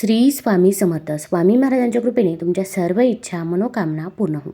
श्री स्वामी समर्थ. स्वामी महाराजांच्या कृपेने तुमच्या सर्व इच्छा मनोकामना पूर्ण हो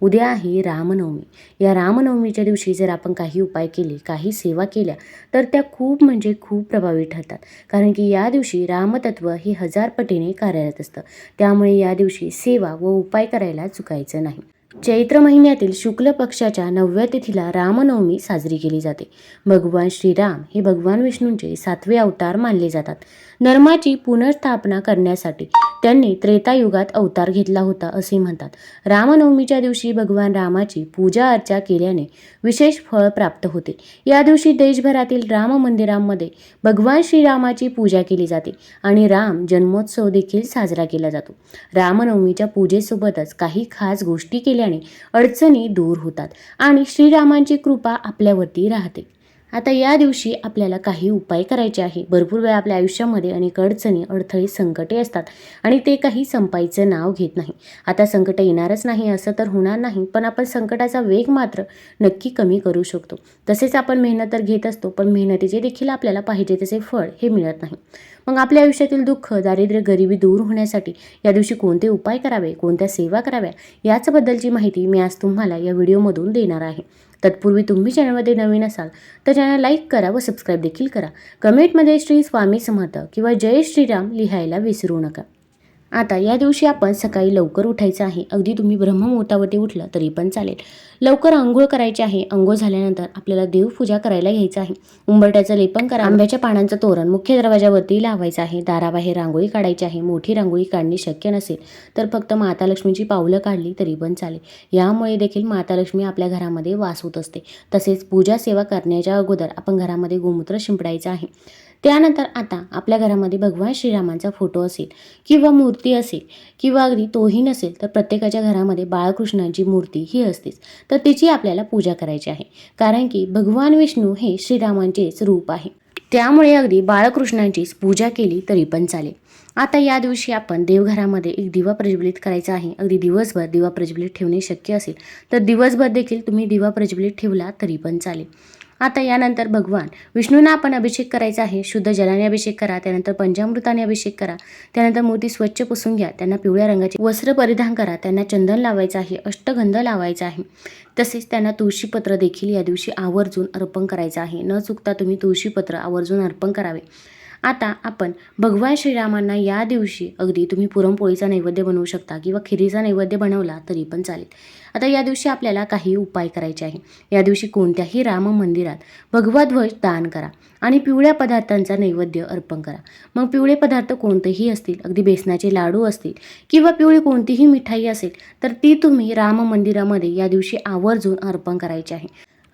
उद्या आहे रामनवमी. या रामनवमीच्या दिवशी जर आपण काही उपाय केले काही सेवा केल्या तर त्या खूप म्हणजे खूप प्रभावी ठरतात. कारण की या दिवशी रामतत्व हे हजार पटीने कार्यरत असतं. त्यामुळे या दिवशी सेवा व उपाय करायला चुकायचं नाही. चैत्र महिन्यातील शुक्ल पक्षाच्या नवव्या तिथीला रामनवमी साजरी केली जाते. भगवान श्रीराम हे भगवान विष्णूंचे सातवे अवतार मानले जातात. धर्माची पुनर्स्थापना करण्यासाठी त्यांनी त्रेतायुगात अवतार घेतला होता असे म्हणतात. रामनवमीच्या दिवशी भगवान रामाची पूजा अर्चा केल्याने विशेष फळ प्राप्त होते. या दिवशी देशभरातील राम मंदिरांमध्ये भगवान श्रीरामाची पूजा केली जाते आणि राम जन्मोत्सव देखील साजरा केला जातो. रामनवमीच्या पूजेसोबतच काही खास गोष्टी केल्याने अडचणी दूर होतात आणि श्रीरामांची कृपा आपल्यावरती राहते. आता या दिवशी आपल्याला काही उपाय करायचे आहे. भरपूर वेळा आपल्या आयुष्यामध्ये अनेक अडचणी अडथळे संकटे असतात आणि ते काही संपायचं नाव घेत नाही. आता संकट येणारच नाही असं तर होणार नाही पण आपण संकटाचा वेग मात्र नक्की कमी करू शकतो. तसेच आपण मेहनत तर घेत असतो पण मेहनतीचे देखील आपल्याला पाहिजे तसे फळ हे मिळत नाही. मग आपल्या आयुष्यातील दुःख दारिद्र्य गरिबी दूर होण्यासाठी या दिवशी कोणते उपाय करावे कोणत्या सेवा कराव्या याचबद्दलची माहिती मी आज तुम्हाला या व्हिडिओमधून देणार आहे. तत्पूर्वी तुम्ही चॅनलमध्ये नवीन असाल तर चॅनल लाईक करा व सबस्क्राईब देखील करा. कमेंटमध्ये श्री स्वामी समर्थ किंवा जय श्रीराम लिहायला विसरू नका. आता या दिवशी आपण सकाळी लवकर उठायचं आहे. अगदी तुम्ही ब्रह्ममुहूर्तावरती उठलं तरी पण चालेल. लवकर आंघोळ करायची आहे. आंघोळ झाल्यानंतर आपल्याला देवपूजा करायला घ्यायचं आहे. उंबरट्याचं लेपन करा. आंब्याच्या पानांचं तोरण मुख्य दरवाजावरती लावायचं आहे. दाराबाहेर रांगोळी काढायची आहे. मोठी रांगोळी काढणे शक्य नसेल तर फक्त माता लक्ष्मीची पावलं काढली तरी पण चालेल. यामुळे देखील माता लक्ष्मी आपल्या घरामध्ये वास होत असते. तसेच पूजा सेवा करण्याच्या अगोदर आपण घरामध्ये गोमूत्र शिंपडायचं आहे. त्यानंतर आता आपल्या घरामध्ये भगवान श्रीरामांचा फोटो असेल किंवा मूर्ती असेल किंवा अगदी तोही नसेल तर प्रत्येकाच्या घरामध्ये बाळकृष्णांची मूर्ती ही असतेच. तर तिची आपल्याला पूजा करायची आहे. कारण की भगवान विष्णू हे श्रीरामांचेच रूप आहे. त्यामुळे अगदी बाळकृष्णांचीच पूजा केली तरी पण चालेल. आता या दिवशी आपण देवघरामध्ये एक दिवा प्रज्वलित करायचा आहे. अगदी दिवसभर दिवा प्रज्वलित ठेवणे शक्य असेल तर दिवसभर देखील तुम्ही दिवा प्रज्वलित ठेवला तरी पण चालेल. आता यानंतर भगवान विष्णूंना आपण अभिषेक करायचा आहे. शुद्ध जलाने अभिषेक करा त्यानंतर पंचामृताने अभिषेक करा त्यानंतर मूर्ती स्वच्छ पुसून घ्या त्यांना पिवळ्या रंगाचे वस्त्र परिधान करा त्यांना चंदन लावायचं आहे अष्टगंध लावायचा आहे. तसेच त्यांना तुळशीपत्र देखील या दिवशी आवर्जून अर्पण करायचं आहे. न चुकता तुम्ही तुळशीपत्र आवर्जून अर्पण करावे. आता आपण भगवान श्रीरामांना या दिवशी अगदी तुम्ही पुरणपोळीचा नैवेद्य बनवू शकता किंवा खिरीचा नैवेद्य बनवला तरी पण चालेल. आता या दिवशी आपल्याला काही उपाय करायचे आहे या दिवशी कोणत्याही राम मंदिरात भगवा ध्वज दान करा आणि पिवळ्या पदार्थांचा नैवेद्य अर्पण करा. मग पिवळे पदार्थ कोणतेही असतील अगदी बेसनाचे लाडू असतील किंवा पिवळी कोणतीही मिठाई असेल तर ती तुम्ही राम मंदिरामध्ये या दिवशी आवर्जून अर्पण करायची आहे.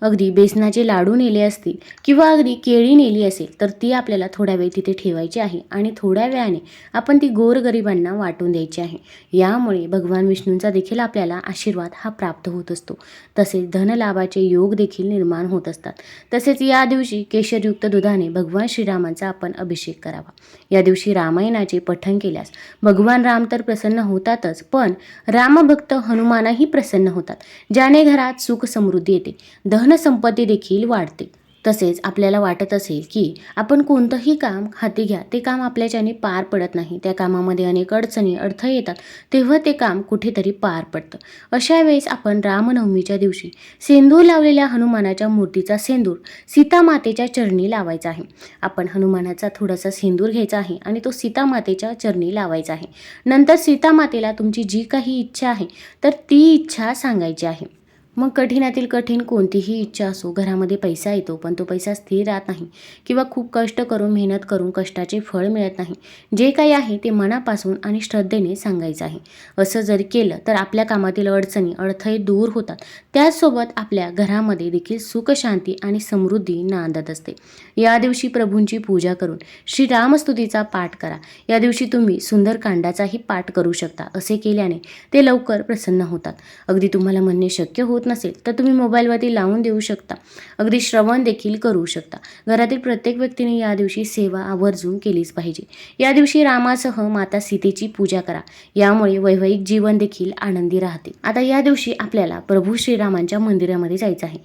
अगदी बेसनाचे लाडू नेले असतील किंवा अगदी केळी नेली असेल तर ती आपल्याला थोड्या वेळ तिथे ठेवायची आहे आणि थोड्या वेळाने आपण ती गोरगरिबांना वाटून द्यायची आहे. यामुळे भगवान विष्णूंचा देखील आपल्याला आशीर्वाद हा प्राप्त होत असतो. तसेच धनलाभाचे योग देखील निर्माण होत असतात. तसेच या दिवशी केशरयुक्त दुधाने भगवान श्रीरामांचा आपण अभिषेक करावा. या दिवशी रामायणाचे पठण केल्यास भगवान राम तर प्रसन्न होतातच पण रामभक्त हनुमानही प्रसन्न होतात ज्याने घरात सुख समृद्धी येते. धनसंपत्ती देखील वाढते. तसेच आपल्याला वाटत असेल की आपण कोणतंही काम हाती घ्या ते काम आपल्याच्याने पार पडत नाही. त्या कामामध्ये अनेक अडचणी अडथळे येतात. तेव्हा ते काम कुठेतरी पार पडतं. अशा वेळेस आपण रामनवमीच्या दिवशी सेंदूर लावलेल्या हनुमानाच्या मूर्तीचा सेंदूर सीतामातेच्या चरणी लावायचा आहे. आपण हनुमानाचा थोडासा सेंदूर घ्यायचा आहे आणि तो सीतामातेच्या चरणी लावायचा आहे. नंतर सीतामातेला तुमची जी काही इच्छा आहे तर ती इच्छा सांगायची आहे. मग कठीणातील कठीण कोणतीही इच्छा असो घरामध्ये पैसा येतो पण तो पैसा स्थिर राहत नाही किंवा खूप कष्ट करून मेहनत करून कष्टाचे फळ मिळत नाही. जे काही आहे ते मनापासून आणि श्रद्धेने सांगायचं आहे. असं जर केलं तर आपल्या कामातील अडचणी अडथळे दूर होतात. त्याचसोबत आपल्या घरामध्ये देखील सुख शांती आणि समृद्धी नांदत असते. या दिवशी प्रभूंची पूजा करून श्रीरामस्तुतीचा पाठ करा. या दिवशी तुम्ही सुंदरकांडाचाही पाठ करू शकता असे केल्याने ते लवकर प्रसन्न होतात. अगदी तुम्हाला म्हणणे शक्य होत नसेल तर तुम्ही मोबाईलवरती लावून देऊ शकता. अगदी श्रवण देखील करू शकता. घरातील प्रत्येक व्यक्तीने या दिवशी सेवा आवर्जून केलीच पाहिजे. या दिवशी रामासह माता सीतेची पूजा करा. यामुळे वैवाहिक जीवन देखील आनंदी राहते. आता या दिवशी आपल्याला प्रभू श्रीरामांच्या मंदिरामध्ये जायचं आहे.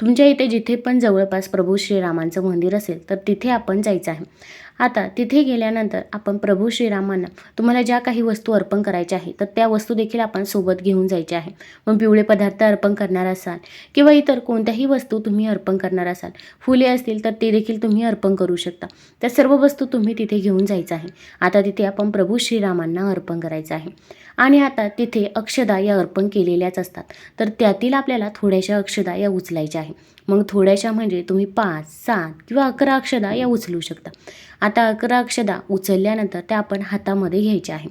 तुमच्या इथे जिथे पण जवळपास प्रभू श्रीरामांचं मंदिर असेल तर तिथे आपण जायचं आहे. आता तिथे गेल्यानंतर आपण प्रभू श्रीरामांना तुम्हाला ज्या काही वस्तू अर्पण करायच्या आहे तर त्या वस्तू देखील आपण सोबत घेऊन जायच्या आहे. मग पिवळे पदार्थ अर्पण करणार असाल किंवा इतर कोणत्याही वस्तू तुम्ही अर्पण करणार असाल फुले असतील तर ते देखील तुम्ही अर्पण करू शकता. त्या सर्व वस्तू तुम्ही तिथे घेऊन जायचं आहे. आता तिथे आपण प्रभू श्रीरामांना अर्पण करायचं आहे. आणि आता तिथे अक्षदा या अर्पण केलेल्याच असतात. तर त्यातील आपल्याला थोड्याशा अक्षदा या उचलायच्या आहे मग थोड्याशा म्हणजे तुम्ही पाच सात किंवा अकरा अक्षदा या उचलू शकता. आता अकरा अक्षदा उचलल्यानंतर त्या आपण हातामध्ये घ्यायच्या आहे.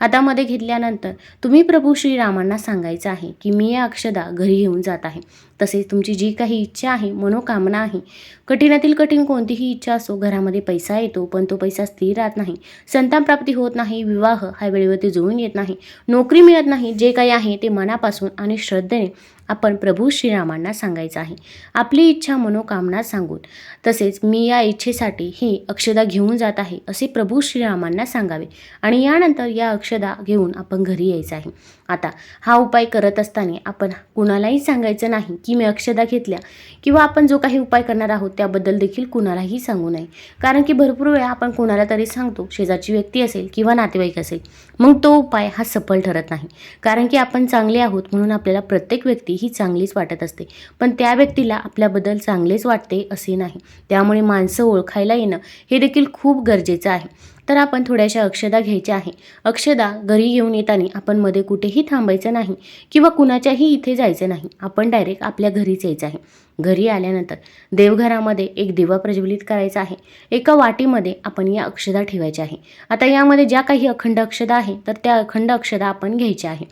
हातामध्ये घेतल्यानंतर तुम्ही प्रभू श्रीरामांना सांगायचं आहे की मी या अक्षदा घरी घेऊन जात आहे. तसेच तुमची जी काही इच्छा आहे मनोकामना आहे कठीणातील कठीण कोणतीही इच्छा असो घरामध्ये पैसा येतो पण तो पैसा स्थिर राहत नाही संतान प्राप्ती होत नाही विवाह हा वेळेवरती जुळून येत नाही नोकरी मिळत नाही जे काही आहे ते मनापासून आणि श्रद्धेने आपण प्रभू श्रीरामांना सांगायचं आहे. आपली इच्छा मनोकामना सांगून. तसेच मी या इच्छेसाठी ही अक्षदा घेऊन जात आहे असे प्रभू श्रीरामांना सांगावे. आणि यानंतर या अक्षदा घेऊन आपण घरी यायचं आहे. आता हा उपाय करत असताना आपण कुणालाही सांगायचं नाही की मी अक्षदा घेतल्या किंवा आपण जो काही उपाय करणार आहोत त्याबद्दल देखील कुणालाही सांगू नये. कारण की भरपूर वेळा आपण कोणाला तरी सांगतो शेजारची व्यक्ती असेल किंवा नातेवाईक असेल मग तो उपाय हा सफल ठरत नाही. कारण की आपण चांगले आहोत म्हणून आपल्याला प्रत्येक व्यक्ती ही चांगलीच वाटत असते. पण त्या व्यक्तीला आपल्याबद्दल चांगलेच वाटते असे नाही. त्यामुळे माणसं ओळखायला येणं हे देखील खूप गरजेचं आहे. तर आपण थोड्याशा अक्षदा घ्यायच्या आहे. अक्षदा घरी घेऊन येताना आपण मध्ये कुठेही थांबायचं नाही किंवा कुणाच्याही इथे जायचं नाही. आपण डायरेक्ट आपल्या घरीच यायचं आहे. घरी आल्यानंतर देवघरामध्ये एक दिवा प्रज्वलित करायचा आहे. एका वाटीमध्ये आपण या अक्षदा ठेवायच्या आहे. आता यामध्ये ज्या काही अखंड अक्षदा आहे तर त्या अखंड अक्षदा आपण घ्यायच्या आहे.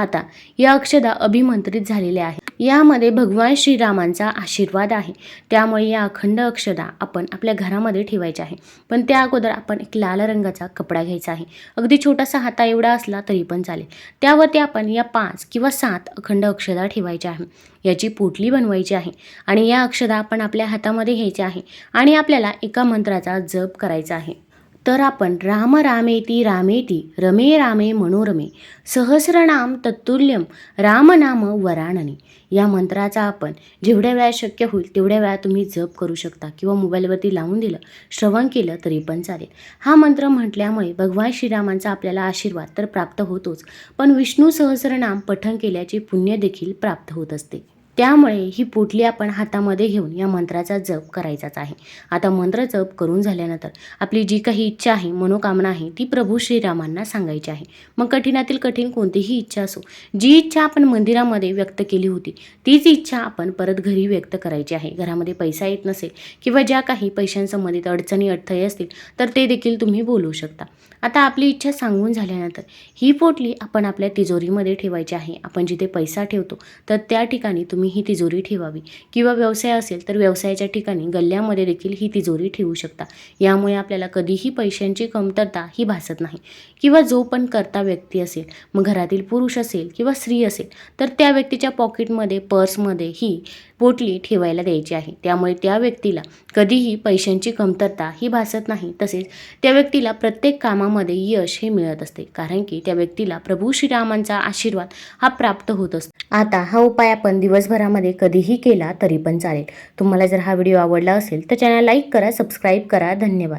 आता या अक्षदा अभिमंत्रित झालेल्या आहेत. यामध्ये भगवान श्रीरामांचा आशीर्वाद आहे. त्यामुळे या अखंड अक्षदा आपण आपल्या घरामध्ये ठेवायच्या आहे पण त्या अगोदर आपण एक लाल रंगाचा कपडा घ्यायचा आहे. अगदी छोटासा हाता एवढा असला तरी पण चालेल. त्यावरती आपण या पाच किंवा सात अखंड अक्षदा ठेवायच्या आहे याची पोटली बनवायची आहे आणि या अक्षदा आपण आपल्या हातामध्ये घ्यायच्या आहे आणि आपल्याला एका मंत्राचा जप करायचा आहे. तर आपण राम रामेती रामेती रमे रामे मनोरमे सहस्रनाम तत्तुल्यम रामनाम वराणने. या मंत्राचा आपण जेवढ्या वेळा शक्य होईल तेवढ्या वेळा तुम्ही जप करू शकता किंवा मोबाईलवरती लावून दिलं श्रवण केलं तरी पण चालेल. हा मंत्र म्हटल्यामुळे भगवान श्रीरामांचा आपल्याला आशीर्वाद तर प्राप्त होतोच पण विष्णू सहस्रनाम पठण केल्याचे पुण्य देखील प्राप्त होत असते. त्यामुळे ही पोटली आपण हातामध्ये घेऊन या मंत्राचा जप करायचाच आहे. आता मंत्र जप करून झाल्यानंतर आपली जी काही इच्छा आहे मनोकामना आहे ती प्रभू श्रीरामांना सांगायची आहे. मग कठीणातील कठीण कोणतीही इच्छा असो जी इच्छा आपण मंदिरामध्ये व्यक्त केली होती तीच इच्छा आपण परत घरी व्यक्त करायची आहे. घरामध्ये पैसा येत नसेल किंवा ज्या काही पैशांसंबंधित अडचणी अडथळे असतील तर ते देखील तुम्ही बोलू शकता. आता आपली इच्छा सांगून झाल्यानंतर ही पोटली आपण आपल्या तिजोरीमध्ये ठेवायची आहे. आपण जिथे पैसा ठेवतो तर त्या ठिकाणी तुम्ही ही तिजोरी ठेवावी. किंवा व्यवसाय असेल तर व्यवसायाच्या ठिकाणी गल्ल्यामध्ये देखील ही तिजोरी ठेवू शकता. यामुळे आपल्याला कधीही पैशांची कमतरता ही भासत नाही. किंवा जो पण करता व्यक्ती असेल मग घरातील पुरुष असेल किंवा स्त्री असेल तर त्या व्यक्तीच्या पॉकेटमध्ये पर्समध्ये ही पोटली ठेवायला द्यायची आहे. त्यामुळे त्या व्यक्तीला कधीही पैशांची कमतरता ही भासत नाही. तसेच त्या व्यक्तीला प्रत्येक कामामध्ये यश हे मिळत असते. कारण की त्या व्यक्तीला प्रभू श्रीरामांचा आशीर्वाद हा प्राप्त होत असतो. आता हा उपाय आपण दिवसभरामध्ये कधीही केला तरी पण चालेल. तुम्हाला जर हा व्हिडिओ आवडला असेल तर चॅनल लाईक करा सबस्क्राईब करा. धन्यवाद.